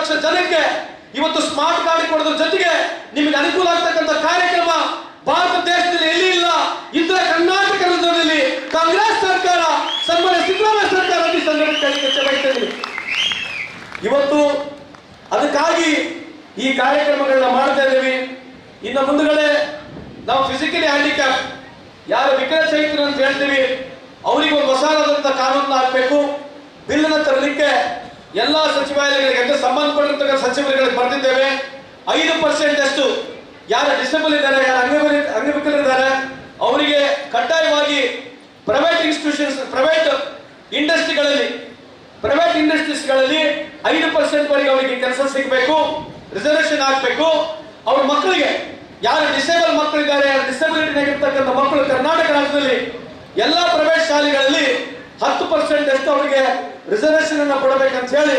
ಲಕ್ಷ ಜನಕ್ಕೆ ಇವತ್ತು smart card ಕೊಡೋದ್ರ ಜೊತೆಗೆ ನಿಮಗೆ ಅನುಕೂಲ ಆಗ್ತಕ್ಕಂಥ ಕಾರ್ಯಕ್ರಮ ಭಾರತ ದೇಶದಲ್ಲಿ ಎಲ್ಲಿ ಇಲ್ಲ? ಇಂಥ ಕರ್ನಾಟಕ ರಾಜ್ಯದಲ್ಲಿ ಕಾಂಗ್ರೆಸ್ ಸರ್ಕಾರ ಸನ್ಮಾನ್ಯ ಸಿದ್ದರಾಮಯ್ಯ ಸರ್ಕಾರ ಚರ್ಚೆ ಇವತ್ತು ಅದಕ್ಕಾಗಿ ಈ ಕಾರ್ಯಕ್ರಮಗಳನ್ನ ಮಾಡ್ತಾ ಇದ್ದೀವಿ. ಇನ್ನು ಮುಂದುಗಡೆ ನಾವು ಫಿಸಿಕಲಿ ಹ್ಯಾಂಡಿಕ್ಯಾಪ್ ಯಾರು ವಿಕಲಚೇತನ ಅಂತ ಹೇಳ್ತೀವಿ ಅವರಿಗೆ ಒಂದು ಹೊಸದಾದಂಥ ಕಾನೂನು ಹಾಕಬೇಕು ಬಿಲ್ಲನ್ನ ತರಲಿಕ್ಕೆ ಎಲ್ಲಾ ಸಚಿವಾಲಯಗಳಿಗೆ ಅಂದ್ರೆ ಸಂಬಂಧಪಟ್ಟಿರ್ತಕ್ಕಂಥ ಸಚಿವರುಗಳಿಗೆ ಬರೆದಿದ್ದೇವೆ ಐದು ಪರ್ಸೆಂಟ್ ಅಷ್ಟು ಯಾರು ಡಿಸೇಬಲ್ ಇದ್ದಾರೆ, ಯಾರು ಅಂಗವಿಕಲ ಅಂಗವಿಕಲರಿದ್ದಾರೆ ಅವರಿಗೆ ಕಡ್ಡಾಯವಾಗಿ ಪ್ರೈವೇಟ್ ಇನ್ಸ್ಟಿಟ್ಯೂಷನ್ಸ್ ಪ್ರೈವೇಟ್ ಇಂಡಸ್ಟ್ರಿಗಳಲ್ಲಿ ಪ್ರೈವೇಟ್ ಇಂಡಸ್ಟ್ರೀಸ್ಗಳಲ್ಲಿ ಐದು ಪರ್ಸೆಂಟ್ ವರೆಗೆ ಅವರಿಗೆ ಕೆಲಸ ಸಿಗಬೇಕು ರಿಸರ್ವೇಷನ್ ಆಗಬೇಕು. ಅವ್ರ ಮಕ್ಕಳಿಗೆ ಯಾರು ಡಿಸೇಬಲ್ ಮಕ್ಕಳಿದ್ದಾರೆ, ಯಾರು ಡಿಸಬಿಲಿಟಿ ಇರ್ತಕ್ಕಂಥ ಮಕ್ಕಳು ಕರ್ನಾಟಕ ರಾಜ್ಯದಲ್ಲಿ ಎಲ್ಲ ಪ್ರೈವೇಟ್ ಶಾಲೆಗಳಲ್ಲಿ ಹತ್ತು ಪರ್ಸೆಂಟ್ ಅಷ್ಟು ಅವರಿಗೆ ರಿಸರ್ವೇಶನ್ ಅನ್ನು ಕೊಡಬೇಕಂತ ಹೇಳಿ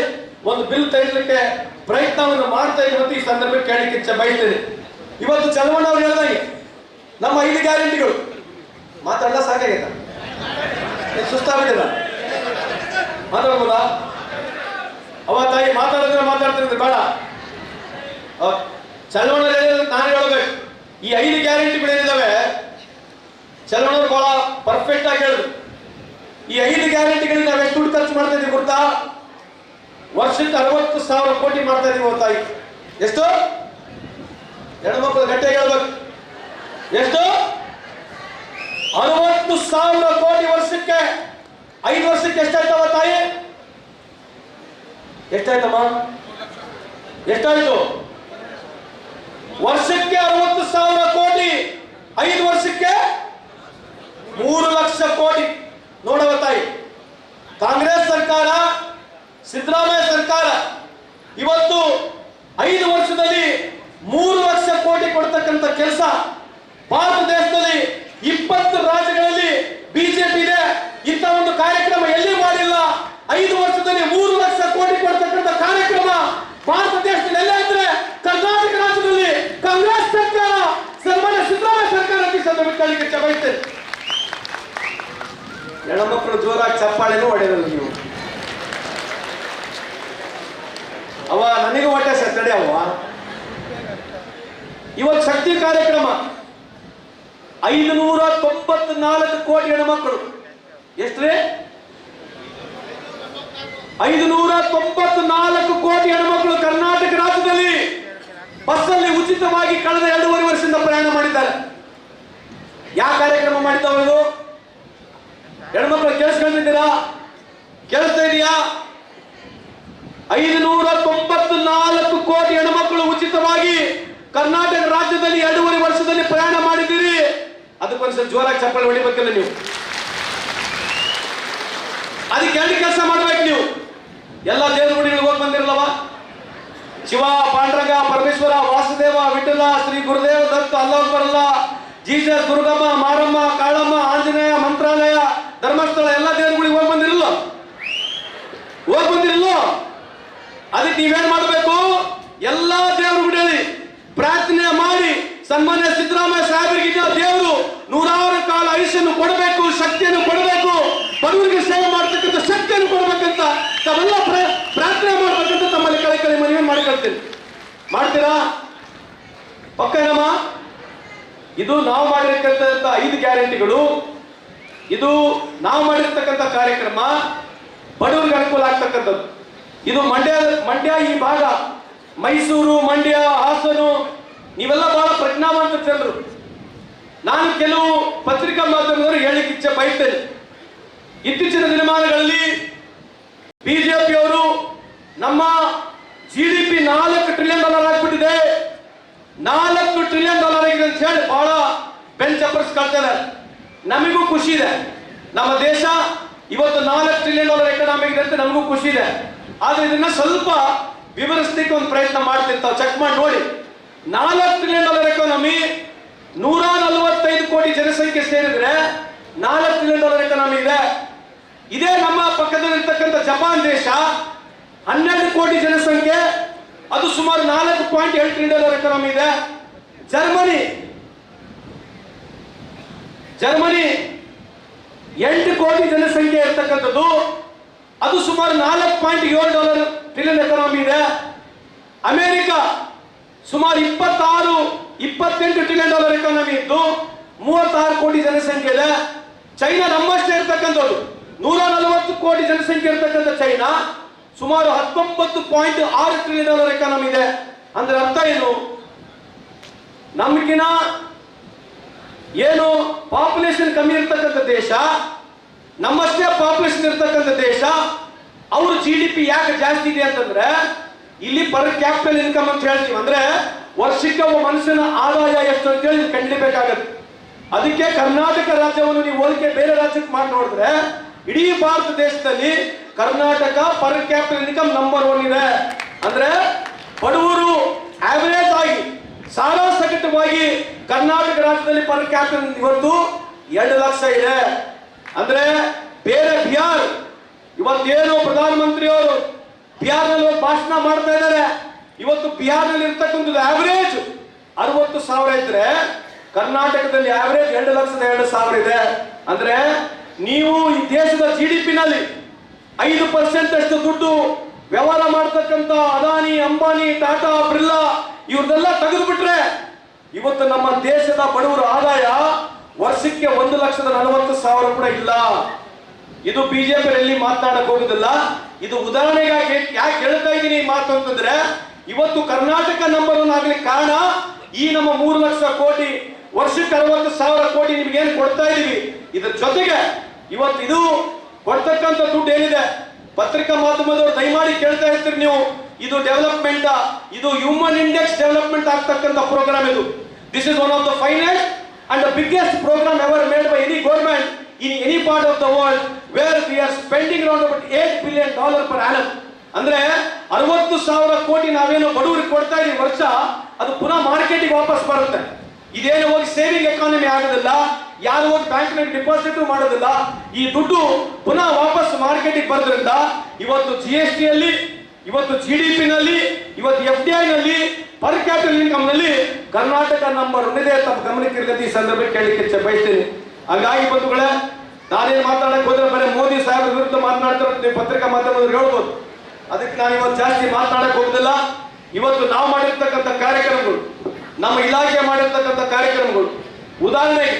ಒಂದು ಬಿಲ್ ತೆಗೆಯಲಿಕ್ಕೆ ಪ್ರಯತ್ನವನ್ನು ಮಾಡ್ತಾ ಇರುವಂತ ಈ ಸಂದರ್ಭಕ್ಕೆ ಕೇಳಲಿಕ್ಕೆ ಬಯಸ್ತೇನೆ. ಇವತ್ತು ಚಲವಣ್ಣ ಅವ್ರು ಹೇಳ್ದಂಗೆ, ನಮ್ಮ ಐದು ಗ್ಯಾರಂಟಿಗಳು. ಮಾತಾಡಲ್ಲ ಸಾಕಾಗೈತ? ಸುಸ್ತಾಗಿಲ್ಲ ಮಾತಾಡ್ಬೋದಾ? ಅವ ತಾಯಿ ಮಾತಾಡಿದ್ರೆ ಮಾತಾಡ್ತಿದ್ರೆ ಬೇಡ. ಚಲವಣ್ಣ ನಾನು ಹೇಳಬೇಕು. ಈ ಐದು ಗ್ಯಾರಂಟಿಗಳು ಏನಿದಾವೆ ಚಲವಣ್ಣ ಬಹಳ ಪರ್ಫೆಕ್ಟ್ ಆಗಿ ಹೇಳಿದ್ರು. ಈ ಐದು ಗ್ಯಾರಂಟಿಗಳಿಗೆ ನಾವು ವರ್ಷಕ್ಕೆ ಅರವತ್ತು ಸಾವಿರ ಕೋಟಿ ಮಾಡ್ತಾ ಇದೀವಿ ತಾಯಿ ಎಷ್ಟು? ಹೆಣ್ಮಕ್ಳು ಗಟ್ಟೆ ಹೇಳ್ಬೇಕು. ಎಷ್ಟು? ಅರವತ್ತು ಸಾವಿರ ಕೋಟಿ ವರ್ಷಕ್ಕೆ. ಐದು ವರ್ಷಕ್ಕೆ ಎಷ್ಟಾಯ್ತವ ತಾಯಿ? ಎಷ್ಟಾಯ್ತಮ್ಮ? ಎಷ್ಟಾಯ್ತು ವರ್ಷಕ್ಕೆ ಅರವತ್ತು ಸಾವಿರ ಕೋಟಿ ಐದು ವರ್ಷಕ್ಕೆ ಮೂರು ಲಕ್ಷ ಕೋಟಿ ನೋಡವ ತಾಯಿ ಕಾಂಗ್ರೆಸ್ ಸರ್ಕಾರ ಸಿದ್ದರಾಮಯ್ಯ ಸರ್ಕಾರ ಇವತ್ತು ಐದು ವರ್ಷದಲ್ಲಿ ಮೂರು ಲಕ್ಷ ಕೋಟಿ ಕೊಡ್ತಕ್ಕಂಥ ಕೆಲಸ ಭಾರತ ದೇಶದಲ್ಲಿ ಇಪ್ಪತ್ತು ರಾಜ್ಯಗಳಲ್ಲಿ ಬಿಜೆಪಿ ಇದೆ ಇಂಥ ಒಂದು ಕಾರ್ಯಕ್ರಮ ಎಲ್ಲಿ ಮಾಡಿಲ್ಲ ಐದು ವರ್ಷದಲ್ಲಿ ಮೂರು ಲಕ್ಷ ಕೋಟಿ ಕೊಡ್ತಕ್ಕಂಥ ಕಾರ್ಯಕ್ರಮ ಭಾರತ ದೇಶದಲ್ಲಿ ಎಲ್ಲ ಇದ್ರೆ ಕರ್ನಾಟಕ ರಾಜ್ಯದಲ್ಲಿ ಕಾಂಗ್ರೆಸ್ ಸರ್ಕಾರ ಸನ್ಮಾನ್ಯ ಸಿದ್ದರಾಮಯ್ಯ ಸರ್ಕಾರ ಈ ಸಂದರ್ಭದಲ್ಲಿ ಚಬಾಯಿಸ್ತೇನೆ ಹೆಣ್ಮಕ್ಳು ಜೋರಾಗಿ ಚಪ್ಪಾಳೆನೂ ಹೊಡೆಯಲ್ಲ ನೀವು. ಅವ ನನಗೆ ಹೊಟ್ಟೆ ಸತ್ತಡೆ ಅವ ಇವತ್ತು ಶಕ್ತಿ ಕಾರ್ಯಕ್ರಮ. ಐದುನೂರ ತೊಂಬತ್ನಾಲ್ಕು ಕೋಟಿ ಹೆಣ್ಮಕ್ಳು ಎಷ್ಟ್ರಿ ಐದುನೂರ ತೊಂಬತ್ನಾಲ್ಕು ಕೋಟಿ ಹೆಣ್ಮಕ್ಳು ಕರ್ನಾಟಕ ರಾಜ್ಯದಲ್ಲಿ ಬಸ್ಸಲ್ಲಿ ಉಚಿತವಾಗಿ ಕಳೆದ ಎರಡೂವರೆ ವರ್ಷದಿಂದ ಪ್ರಯಾಣ ಮಾಡಿದ್ದಾರೆ. ಯಾವ ಕಾರ್ಯಕ್ರಮ ಮಾಡಿದ್ದವರು ಹೆಣ್ಮಕ್ಳು ಕೇಳಿಸ್ಕೊಂಡಿದ್ದೀರಾ? ಕೇಳಿಸ್ತಾ ಇದೆಯಾ? ಐದುನೂರ ತೊಂಬತ್ತು ನಾಲ್ಕು ಕೋಟಿ ಹೆಣ್ಮಕ್ಳು ಉಚಿತವಾಗಿ ಕರ್ನಾಟಕ ರಾಜ್ಯದಲ್ಲಿ ಎರಡೂವರೆ ವರ್ಷದಲ್ಲಿ ಪ್ರಯಾಣ ಮಾಡಿದ್ದೀರಿ. ಅದಕ್ಕೊಂದ್ಸಲ ಜೋರಾಗಿ ಚಪ್ಪಲಿ ಹೊಡಿಬೇಕಲ್ಲ ನೀವು. ಅದಕ್ಕೆ ಎರಡು ಕೆಲಸ ಮಾಡ್ಬೇಕು ನೀವು? ಎಲ್ಲ ದೇವ್ರ ಗುಡಿಗಳಿಗೆ ಹೋಗಿ ಬಂದಿರಲ್ಲವ? ಶಿವ, ಪಾಂಡ್ರಗ, ಪರಮೇಶ್ವರ, ವಾಸುದೇವ, ವಿಠಲ, ಶ್ರೀ ಗುರುದೇವ ದತ್ತ ಅಲ್ಲೋಗ್ ಬರಲ್ಲ ಜೀಸಸ್, ದುರ್ಗಮ್ಮ, ಮಾರಮ್ಮ, ಕಾಳಮ್ಮ ಧರ್ಮಸ್ಥಳ ಎಲ್ಲ ದೇವರುಗಳಿಗೆ ಹೋಗಿ ಬಂದಿರಲ್ಲ. ಹೋಗಿ ಬಂದಿರಲ್ಲ. ಅದಕ್ಕೆ ನೀವೇನ್ ಮಾಡಬೇಕು? ಎಲ್ಲಾ ದೇವರು ಗುಡಿಯಲ್ಲಿ ಪ್ರಾರ್ಥನೆ ಮಾಡಿ ಸನ್ಮಾನ್ಯ ಸಿದ್ದರಾಮಯ್ಯ ಸಾಹೇಬರಿಗೆ ದೇವರು? ನೂರಾರು ಕಾಲ ಆಯುಷ್ಯನ್ನು ಕೊಡಬೇಕು, ಶಕ್ತಿಯನ್ನು ಕೊಡಬೇಕು. ಬಡವರಿಗೆ ಸೇವೆ ಮಾಡ್ತಕ್ಕಂಥ ಶಕ್ತಿಯನ್ನು ಕೊಡಬೇಕಂತ ತಾವೆಲ್ಲ ಪ್ರಾರ್ಥನೆ ಮಾಡಬೇಕಂತ ತಮ್ಮಲ್ಲಿ ಕಳೆ ಕಳೆ ಮನವಿ ಮಾಡಿಕೊಳ್ತೀನಿ. ಮಾಡ್ತೀರಾ? ಪಕ್ಕನಮ್ಮ ಇದು ನಾವು ಮಾಡಿರ್ತಕ್ಕಂಥ ಐದು ಗ್ಯಾರಂಟಿಗಳು. ಇದು ನಾವು ಮಾಡಿರ್ತಕ್ಕಂಥ ಕಾರ್ಯಕ್ರಮ, ಬಡವರಿಗೆ ಅನುಕೂಲ ಆಗ್ತಕ್ಕಂಥದ್ದು. ಇದು ಮಂಡ್ಯ ಮಂಡ್ಯ ಈ ಭಾಗ, ಮೈಸೂರು, ಮಂಡ್ಯ, ಹಾಸನು, ನೀವೆಲ್ಲ ಬಹಳ ಪ್ರಜ್ಞಾವಂತ ಜನರು. ನಾನು ಕೆಲವು ಪತ್ರಿಕಾ ಮಾಧ್ಯಮದವರು ಹೇಳಿಕ್ಕೆ ಇಚ್ಛೆ ಬಯಸ್ತೇನೆ. ಇತ್ತೀಚಿನ ದಿನಮಾನಗಳಲ್ಲಿ ಬಿಜೆಪಿಯವರು ನಮ್ಮ ಜಿ ಡಿ ಪಿ ನಾಲ್ಕು ಟ್ರಿಲಿಯನ್ ಡಾಲರ್ ಆಗ್ಬಿಟ್ಟಿದೆ. ನಾಲ್ಕು ಟ್ರಿಲಿಯನ್ ಡಾಲರ್ ಆಗಿದೆ ಅಂತ ಹೇಳಿ ಬಹಳ ಬೆಂಚ್ ಚಪ್ಪರಿಸ್ಕೊಳ್ತಾರೆ ನಮಗೂ ಖುಷಿ ಇದೆ. ನಮ್ಮ ದೇಶ ಇವತ್ತು ನಾಲ್ಕು ಟ್ರಿಲಿಯನ್ ಡಾಲರ್ ಎಕನಾಮಿ ಇದೆ ಅಂತ ನಮಗೂ ಖುಷಿ ಇದೆ. ಆದ್ರೆ ಇದನ್ನ ಸ್ವಲ್ಪ ವಿವರಿಸ್ಲಿಕ್ಕೆ ಒಂದು ಪ್ರಯತ್ನ ಮಾಡ್ತಿರ್ತಾವೆ. ಚೆಕ್ ಮಾಡಿ ನೋಡಿ. ನಾಲ್ಕು ಟ್ರಿಲಿಯನ್ ಡಾಲರ್ ಎಕಾನಮಿ ನೂರ ನಲವತ್ತೈದು ಕೋಟಿ ಜನಸಂಖ್ಯೆ ಸೇರಿದ್ರೆ ನಾಲ್ಕು ಟ್ರಿಲಿಯನ್ ಡಾಲರ್ ಎಕಾನಮಿ ಇದೆ. ಇದೇ ನಮ್ಮ ಪಕ್ಕದಲ್ಲಿರ್ತಕ್ಕಂಥ ಜಪಾನ್ ದೇಶ ಹನ್ನೆರಡು ಕೋಟಿ ಜನಸಂಖ್ಯೆ, ಅದು ಸುಮಾರು ನಾಲ್ಕು ಪಾಯಿಂಟ್ ಏಳು ಟ್ರಿಲಿಯನ್ ಡಾಲರ್ ಎಕಾನಮಿ ಇದೆ. ಜರ್ಮನಿ ಜರ್ಮನಿ ಎಂಟು ಕೋಟಿ ಜನಸಂಖ್ಯೆ ಇರ್ತಕ್ಕಂಥದ್ದು, ಅದು ಸುಮಾರು ನಾಲ್ಕು ಪಾಯಿಂಟ್ ಏಳು ಡಾಲರ್ ಟ್ರಿಲಿಯನ್ ಎಕಾನಮಿ ಇದೆ. ಅಮೆರಿಕ ಸುಮಾರು ಇಪ್ಪತ್ತಾರು, ಇಪ್ಪತ್ತೆಂಟು ಟ್ರಿಲಿಯನ್ ಡಾಲರ್ ಎಕಾನಮಿ ಇದ್ದು, ಮೂವತ್ತಾರು ಕೋಟಿ ಜನಸಂಖ್ಯೆ ಇದೆ. ಚೈನಾ ನಮ್ಮಷ್ಟೇ ಇರ್ತಕ್ಕಂಥದ್ದು. ನೂರ ನಲವತ್ತು ಕೋಟಿ ಜನಸಂಖ್ಯೆ ಇರ್ತಕ್ಕಂಥ ಚೈನಾ ಸುಮಾರು ಹತ್ತೊಂಬತ್ತು ಪಾಯಿಂಟ್ ಆರು ಟ್ರಿಲಿಯನ್ ಡಾಲರ್ ಎಕಾನಮಿ ಇದೆ. ಅಂದ್ರೆ ಅರ್ಥ ಏನು? ನಮ್ಗಿನ ಏನು ಪಾಪ್ಯುಲೇಷನ್ ಕಮ್ಮಿ ಇರ್ತಕ್ಕಂಥ ದೇಶ, ನಮ್ಮಷ್ಟೇ ಪಾಪ್ಯುಲೇಷನ್ ಇರ್ತಕ್ಕಂಥ ದೇಶ, ಅವ್ರ ಜಿ ಡಿ ಪಿ ಯಾಕೆ ಜಾಸ್ತಿ ಇದೆ ಅಂತಂದ್ರೆ, ಇಲ್ಲಿ ಪರ್ ಕ್ಯಾಪಿಟಲ್ ಇನ್ಕಮ್ ಅಂತ ಹೇಳ್ತೀವಿ. ಅಂದ್ರೆ ವರ್ಷಕ್ಕೆ ಒಬ್ಬ ಮನುಷ್ಯನ ಆದಾಯ ಎಷ್ಟು ಅಂತೇಳಿ ಕಂಡಿಬೇಕಾಗತ್ತೆ ಅದಕ್ಕೆ ಕರ್ನಾಟಕ ರಾಜ್ಯವನ್ನು ನೀವು ಹೋಲಿಕೆ ಬೇರೆ ರಾಜ್ಯಕ್ಕೆ ಮಾಡಿ ನೋಡಿದ್ರೆ, ಇಡೀ ಭಾರತ ದೇಶದಲ್ಲಿ Karnataka per capital income number one ಇದೆ. ಅಂದ್ರೆ ಬಡವರು ಆವರೇಜ್ ಆಗಿ, ಸಾಲ ಸಗಟವಾಗಿ ಕರ್ನಾಟಕ ರಾಜ್ಯದಲ್ಲಿ ಪರ್ ಕ್ಯಾಪಿಟಲ್ ಇವತ್ತು ಎರಡು ಲಕ್ಷ ಇದೆ. ಅಂದ್ರೆ ಬೇರೆ ಬಿಹಾರ್, ಇವತ್ತೇನು ಪ್ರಧಾನಮಂತ್ರಿ ಅವರು ಬಿಹಾರ್ನಲ್ಲಿ ಭಾಷಣ ಮಾಡ್ತಾ ಇದ್ದಾರೆ. ಇವತ್ತು ಬಿಹಾರ್ನಲ್ಲಿ ಇರ್ತಕ್ಕಂಥದ್ದು ಆವರೇಜ್ ಅರವತ್ತು ಸಾವಿರ ಇದ್ರೆ ಕರ್ನಾಟಕದಲ್ಲಿ ಆವರೇಜ್ ಎರಡು ಲಕ್ಷದ ಎರಡು ಸಾವಿರ ಇದೆ. ಅಂದ್ರೆ ನೀವು ಈ ದೇಶದ ಜಿ ಡಿ ಪಿನಲ್ಲಿ ಐದು ಪರ್ಸೆಂಟ್ ಅಷ್ಟು ದುಡ್ಡು ವ್ಯವಹಾರ ಮಾಡ್ತಕ್ಕಂಥ ಅದಾನಿ ಅಂಬಾನಿ ಟಾಟಾ ಬಿರ್ಲಾ ಇವ್ರನ್ನೆಲ್ಲ ತೆಗೆದುಬಿಟ್ರೆ ಇವತ್ತು ನಮ್ಮ ದೇಶದ ಬಡವರ ಆದಾಯ ವರ್ಷಕ್ಕೆ ಒಂದು ಲಕ್ಷದ ನಲವತ್ತು ಸಾವಿರ ಕೂಡ ಇಲ್ಲ. ಇದು ಬಿಜೆಪಿ ಮಾತನಾಡಕ್ ಹೋಗುದಿಲ್ಲ. ಇದು ಉದಾಹರಣೆಗಾಗಿ ಯಾಕೆ ಹೇಳ್ತಾ ಇದ್ದೀನಿ ಮಾತು ಅಂತಂದ್ರೆ, ಇವತ್ತು ಕರ್ನಾಟಕ ನಂಬರ್ ಒನ್ ಕಾರಣ ಈ ನಮ್ಮ ಮೂರು ಲಕ್ಷ ಕೋಟಿ, ವರ್ಷಕ್ಕೆ ಅರವತ್ತು ಸಾವಿರ ಕೋಟಿ ನಿಮ್ಗೆ ಏನ್ ಕೊಡ್ತಾ ಇದೀವಿ? ಇದ್ರ ಜೊತೆಗೆ ಇವತ್ತು ಇದು ಕೊಡ್ತಕ್ಕಂಥ ದುಡ್ಡು ಏನಿದೆ? ಪತ್ರಿಕಾ ಮಾಧ್ಯಮದವರು ದಯಮಾಡಿ ಕೇಳ್ತಾ ಇರ್ತೀರಿ ನೀವು. ಇದು ಡೆವಲಪ್ಮೆಂಟ್ ಇದು ಹ್ಯೂಮನ್ ಇಂಡೆಕ್ಸ್ ಡೆವಲಪ್ಮೆಂಟ್ ಆಗ್ತಕ್ಕಂಥ ಪ್ರೋಗ್ರಾಮ್ ಇದು. This is one of the finest and the biggest program ever made by any government in any part of the world where we are spending around about eight billion dollar per annum. ಅಂದ್ರೆ ಅರವತ್ತು ಸಾವಿರ ಕೋಟಿ ನಾವೇನು ಬಡವರಿಗೆ ಕೊಡ್ತಾ ಇದೀವಿ ವರ್ಷ, ಅದು ಪುನಃ ಮಾರ್ಕೆಟಿಗೆ ವಾಪಸ್ ಬರುತ್ತೆ ಇದೇನು ಹೋಗಿ ಸೇವಿಂಗ್ ಎಕಾನಮಿ ಆಗೋದಿಲ್ಲ, ಯಾರು ಹೋಗಿ ಬ್ಯಾಂಕ್ನಲ್ಲಿ ಡಿಪಾಸಿಟ್ ಮಾಡೋದಿಲ್ಲ, ಈ ದುಡ್ಡು ಪುನಃ ವಾಪಸ್ ಮಾರ್ಕೆಟಿಗೆ ಬರೋದ್ರಿಂದ, ಇವತ್ತು ಜಿ ಎಸ್ ಟಿಯಲ್ಲಿ ಇವತ್ತು ಜಿ ಡಿ ಪಿನಲ್ಲಿ ಇವತ್ತು ಎಫ್ ಡಿ ಐ ನಲ್ಲಿ ಪರ್ ಕ್ಯಾಪಿಟಲ್ ಇನ್ಕಮ್ನಲ್ಲಿ ಕರ್ನಾಟಕ ನಂಬರ್ ಒಂದಿದೆ ತಮ್ಮ ಗಮನಕ್ಕೆ ಇರಲಿ ಈ ಸಂದರ್ಭಕ್ಕೆ ಕೇಳಲಿಕ್ಕೆ ಬಯಸ್ತೀನಿ. ಹಾಗಾಗಿ ಬಂಧುಗಳೇ, ನಾನೇನು ಮಾತಾಡಕ್ ಹೋದ್ರೆ ಬರೀ ಮೋದಿ ಸಾಹೇಬ್ ವಿರುದ್ಧ ಮಾತನಾಡ್ತಾರೆ ನೀವು ಪತ್ರಿಕಾ ಮಾಧ್ಯಮದವ್ರು ಹೇಳ್ಬೋದು. ಅದಕ್ಕೆ ನಾನು ಇವತ್ತು ಜಾಸ್ತಿ ಮಾತನಾಡಕ್ ಹೋಗುದಿಲ್ಲ. ಇವತ್ತು ನಾವು ಮಾಡಿರ್ತಕ್ಕಂಥ ಕಾರ್ಯಕ್ರಮಗಳು, ನಮ್ಮ ಇಲಾಖೆ ಮಾಡಿರ್ತಕ್ಕಂಥ ಕಾರ್ಯಕ್ರಮಗಳು. ಉದಾಹರಣೆಗೆ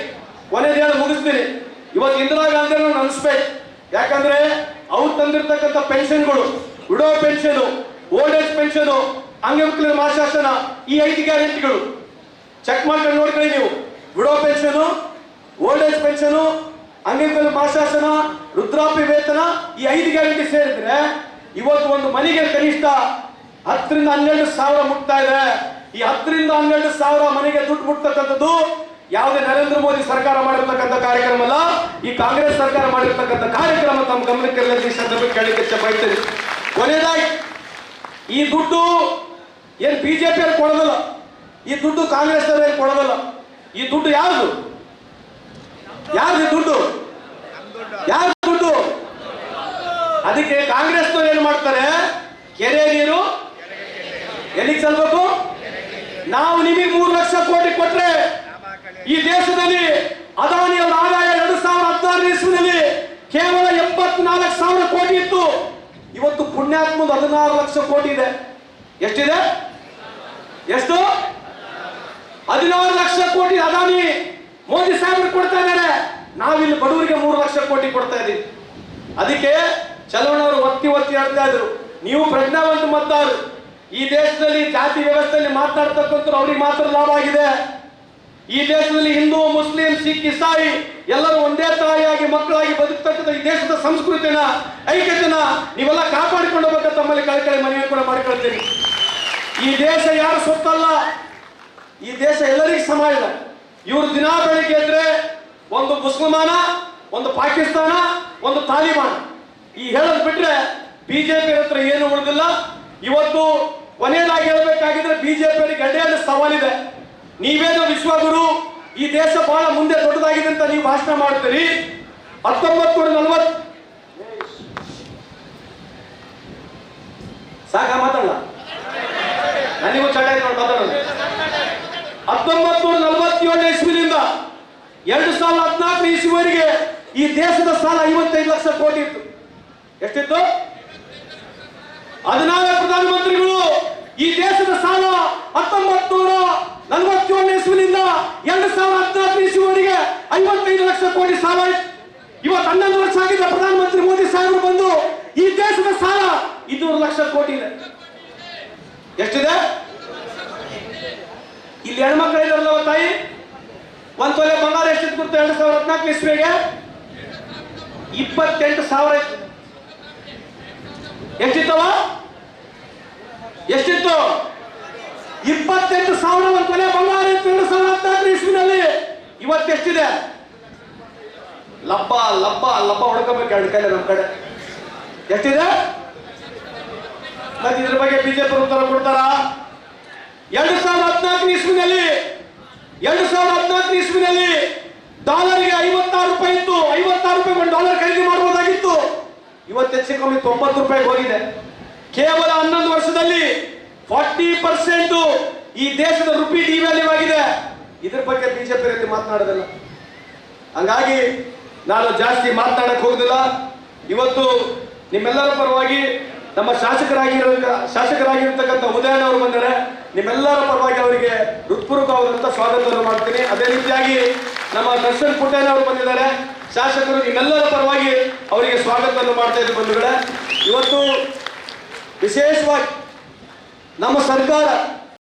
ಹೇಳಿ ಮುಗಿಸ್ತೀನಿ. ಇವತ್ತು ಇಂದಿರಾ ಗಾಂಧಿ ಅನಿಸ್ಬೇಕು. ಯಾಕಂದ್ರೆ ಅವ್ರು ತಂದಿರ್ತಕ್ಕಂಥ ಪೆನ್ಷನ್ಗಳು widow pension old age pension ಅಂಗವಿಕಲರ ಮಾಶಾಸನ ಈ ಐದು ಗ್ಯಾರಂಟಿಗಳು. ಚೆಕ್ ಮಾಡ್ಕೊಂಡು ನೋಡ್ಕೊಳ್ಳಿ ನೀವು. Widow pension old age pension ಅಂಗವಿಕಲ ಮಾಶಾಸನ ರುದ್ರಾಪಿ ವೇತನ ಈ ಐದು ಗ್ಯಾರಂಟಿ ಸೇರಿದ್ರೆ ಇವತ್ತು ಒಂದು ಮನೆಗೆ ಕನಿಷ್ಠ ಹತ್ತರಿಂದ ಹನ್ನೆರಡು ಸಾವಿರ ಮುಟ್ತಾ ಇದೆ. ಈ ಹತ್ತರಿಂದ ಹನ್ನೆರಡು ಸಾವಿರ ಮನೆಗೆ ದುಡ್ಡು ಮುಟ್ತಕ್ಕಂಥದ್ದು ಯಾವುದೇ ನರೇಂದ್ರ ಮೋದಿ ಸರ್ಕಾರ ಮಾಡಿರ್ತಕ್ಕಂಥ ಕಾರ್ಯಕ್ರಮ ಅಲ್ಲ. ಈ ಕಾಂಗ್ರೆಸ್ ಸರ್ಕಾರ ಮಾಡಿರ್ತಕ್ಕಂಥ ಕಾರ್ಯಕ್ರಮ ತಮ್ಮ ಗಮನಕ್ಕೆ ಕೇಳಲಿಕ್ಕೆ ಬಯಸ್ತೇನೆ ಕೊನೆಯದಾಗಿ ಈ ದುಡ್ಡು ಏನ್ ಬಿಜೆಪಿ ಅವ್ರು ಕೊಡೋದಲ್ಲ. ಈ ದುಡ್ಡು ಕಾಂಗ್ರೆಸ್ ಕೊಡೋದಲ್ಲ. ಈ ದುಡ್ಡು ಯಾರ್ದು? ಯಾರ್ದು ದುಡ್ಡು? ಯಾರ ದುಡ್ಡು? ಅದಕ್ಕೆ ಕಾಂಗ್ರೆಸ್ ಏನ್ ಮಾಡ್ತಾರೆ? ಕೆರೆ ನೀರು, ಎಲ್ಲಿಗೆ ಸಲ್ಬೇಕು ನಾವು ನಿಮಗೆ ಮೂರು ಲಕ್ಷ ಕೋಟಿ ಕೊಟ್ರೆ ಈ ದೇಶದಲ್ಲಿ ಅದಾನಿ ಅವರ ಆದಾಯ ಎರಡು ಸಾವಿರದ ಹದಿನಾರು ಇಸ್ವಿನಲ್ಲಿ ಕೇವಲ ಎಂಬತ್ನಾಲ್ಕು ಸಾವಿರ ಕೋಟಿ ಇತ್ತು. ಇವತ್ತು ಪುಣ್ಯಾತ್ಮದ ಹದಿನಾರು ಲಕ್ಷ ಕೋಟಿ ಇದೆ. ಎಷ್ಟಿದೆ? ಎಷ್ಟು? ಹದಿನಾರು ಲಕ್ಷ ಕೋಟಿ ಅದಾನಿ. ಮೋದಿ ಸಾಹೇಬರು ಕೊಡ್ತಾ ಇದ್ದಾರೆ. ನಾವಿಲ್ಲಿ ಬಡವರಿಗೆ ಮೂರು ಲಕ್ಷ ಕೋಟಿ ಕೊಡ್ತಾ ಇದೀವಿ. ಅದಕ್ಕೆ ಚಲೋಣವರು ಒತ್ತಿ ಒತ್ತಿ ಹೇಳ್ತಾ ಇದ್ರು. ನೀವು ಪ್ರಜ್ಞಾವಂತ ಮತದಾರರು. ಈ ದೇಶದಲ್ಲಿ ಜಾತಿ ವ್ಯವಸ್ಥೆಯಲ್ಲಿ ಮಾತನಾಡ್ತಕ್ಕಂಥ ಅವ್ರಿಗೆ ಮಾತ್ರ ಲಾಭ ಆಗಿದೆ. ಈ ದೇಶದಲ್ಲಿ ಹಿಂದೂ, ಮುಸ್ಲಿಂ, ಸಿಖ್, ಇಸಾಯಿ ಎಲ್ಲರೂ ಒಂದೇ ತಾಯಿಯಾಗಿ, ಮಕ್ಕಳಾಗಿ ಬದುಕ್ತಕ್ಕಂಥ ಈ ದೇಶದ ಸಂಸ್ಕೃತಿನ, ಐಕ್ಯತೆನ ನೀವೆಲ್ಲ ಕಾಪಾಡಿಕೊಂಡು ಹೋಗ್ಬೇಕಂತ ತಮ್ಮಲ್ಲಿ ಕಳಕಳಿ ಮನವಿ ಕೂಡ ಮಾಡ್ಕೊಳ್ತೀನಿ. ಈ ದೇಶ ಯಾರು ಸುತ್ತಲ್ಲ? ಈ ದೇಶ ಎಲ್ಲರಿಗೂ ಸಮ ಇಲ್ಲ ಇವರು ದಿನ ಬೆಳಿಗ್ಗೆ ಅಂದ್ರೆ ಒಂದು ಮುಸಲ್ಮಾನ, ಒಂದು ಪಾಕಿಸ್ತಾನ, ಒಂದು ತಾಲಿಬಾನ್. ಈ ಹೇಳೋದ್ ಬಿಟ್ರೆ ಬಿಜೆಪಿ ಹತ್ರ ಏನು ಉಳಿದಿಲ್ಲ. ಇವತ್ತು ಕೊನೆಯದಾಗಿ ಹೇಳ್ಬೇಕಾಗಿದ್ರೆ ಬಿಜೆಪಿ ಗಡ್ಡೆಯಲ್ಲಿ ಸವಾಲಿದೆ. ನೀವೇನು ವಿಶ್ವಗುರು, ಈ ದೇಶ ಬಹಳ ಮುಂದೆ ದೊಡ್ಡದಾಗಿದೆ ಅಂತ ನೀವು ಭಾಷಣ ಮಾಡ್ತೀರಿ ಹತ್ತೊಂಬತ್ತು ನೂರ ಸಾಕ ಮಾತಾಡಲ್ಲ ನನಗೂ ಚಟ ಐತೆ ಮಾತಾಡೋದು. ಹತ್ತೊಂಬತ್ತು ನೂರ ನಲವತ್ತೇಳು ಇಸ್ವಿನಿಂದ ಎರಡು ಸಾವಿರದ ಹದಿನಾಲ್ಕು ಇಸ್ವಿವರೆಗೆ ಈ ದೇಶದ ಸಾಲ ಐವತ್ತೈದು ಲಕ್ಷ ಕೋಟಿ ಇತ್ತು. ಎಷ್ಟಿತ್ತು? ಹದಿನಾಲ್ಕು ಪ್ರಧಾನಮಂತ್ರಿಗಳು ಈ ದೇಶದ ಸಾಲ ಹತ್ತೊಂಬತ್ತು ನೂರ ನಲವತ್ತೇಳು ಇಸ್ವಿನಿಂದ ಎರಡು ಸಾವಿರದ ಹದಿನಾಲ್ಕು ಇಸ್ವಿವರೆಗೆ ಐವತ್ತೈದು ಲಕ್ಷ ಕೋಟಿ ಸಾಲ ಇತ್ತು. ಇವತ್ತು ಹನ್ನೊಂದು ವರ್ಷ ಆಗಿದ್ದ ಪ್ರಧಾನಮಂತ್ರಿ ಮೋದಿ ಸಾಹೇಬರು ಬಂದು ಈ ದೇಶದ ಸಾಲ ಇನ್ನೂರು ಲಕ್ಷ ಕೋಟಿ ಇದೆ. ಎಷ್ಟಿದೆ? ಇಲ್ಲಿ ಹೆಣ್ಮಕ್ಳು ಇದಾರಲ್ಲವ ತಾಯಿ? ಒಂದ್ ತೊಲೆ ಬಂಗಾರ ಎಷ್ಟಿತ್ತು ಕೊಡ್ತು ಎರಡು ಸಾವಿರದ ಹದಿನಾಲ್ಕು ಇಸ್ವಿಗೆ? ಇಪ್ಪತ್ತೆಂಟು ಸಾವಿರ ಎಷ್ಟಿತ್ತವ? ಎಷ್ಟಿತ್ತು? ಇಪ್ಪತ್ತೆಂಟು ಸಾವಿರ ಒಂದ್ ತೊಲೆ ಬಂಗಾರ ಇತ್ತು ಎರಡು ಸಾವಿರದ ಹದಿನಾಲ್ಕು ಇಸ್ವಿನಲ್ಲಿ. ಇವತ್ತೆಷ್ಟಿದೆ ಲಬ್ಬ ಲಬ್ಬ ಲಬ್ಬ ಹೊಡ್ಕೋಬೇಕು ಎರಡು ಕೈಲಿ ನಮ್ಮ ಕಡೆ. ಎಷ್ಟಿದೆ? ಮತ್ತೆ ಇದ್ರ ಬಗ್ಗೆ ಬಿಜೆಪಿ ಉತ್ತರ ಕೊಡ್ತಾರ? ಎರಡು ಸಾವಿರದ ಹದಿನಾಲ್ಕು ಇಸ್ವಿನಲ್ಲಿ, ಎರಡು ಸಾವಿರದ ಹದಿನಾಲ್ಕು ಇಸ್ವಿನಲ್ಲಿ ಡಾಲರ್ಗೆ ಐವತ್ತಾರು ರೂಪಾಯಿ ಇತ್ತು. ಐವತ್ತಾರು ರೂಪಾಯಿ ಡಾಲರ್ ಖರೀದಿ ಮಾಡಬಹುದಾಗಿತ್ತು ಇವತ್ತು ಹೆಚ್ಚು ಕಮ್ಮಿ ತೊಂಬತ್ತು ರೂಪಾಯಿಗೆ ಹೋಗಿದೆ. ಕೇವಲ ಹನ್ನೊಂದು ವರ್ಷದಲ್ಲಿ ಫಾರ್ಟಿ ಪರ್ಸೆಂಟ್ ಈ ದೇಶದ ರುಪಿ ಡಿವ್ಯಾಲ್ಯೂ ಆಗಿದೆ. ಇದ್ರ ಬಗ್ಗೆ ಬಿಜೆಪಿ ರೀತಿ ಮಾತನಾಡೋದಿಲ್ಲ. ಹಂಗಾಗಿ ನಾನು ಜಾಸ್ತಿ ಮಾತನಾಡಕ್ಕೆ ಹೋಗುದಿಲ್ಲ. ಇವತ್ತು ನಿಮ್ಮೆಲ್ಲರ ಪರವಾಗಿ ನಮ್ಮ ಶಾಸಕರಾಗಿರೋ ಶಾಸಕರಾಗಿರ್ತಕ್ಕಂಥ ಉದಯನ್ ಅವರು ಬಂದರೆ ನಿಮ್ಮೆಲ್ಲರ ಪರವಾಗಿ ಅವರಿಗೆ ಹೃತ್ಪೂರ್ವಕವಾದಂಥ ಸ್ವಾಗತವನ್ನು ಮಾಡ್ತೀನಿ. ಅದೇ ರೀತಿಯಾಗಿ ನಮ್ಮ ದರ್ಶನ್ ಪುಟ್ಟಯ್ಯನ ಅವರು ಬಂದಿದ್ದಾರೆ. ಶಾಸಕರು ನಿಮ್ಮೆಲ್ಲರ ಪರವಾಗಿ ಅವರಿಗೆ ಸ್ವಾಗತವನ್ನು ಮಾಡ್ತಾ ಇದ್ದು ಬಂಧುಗಳೇ, ಇವತ್ತು ವಿಶೇಷವಾಗಿ ನಮ್ಮ ಸರ್ಕಾರ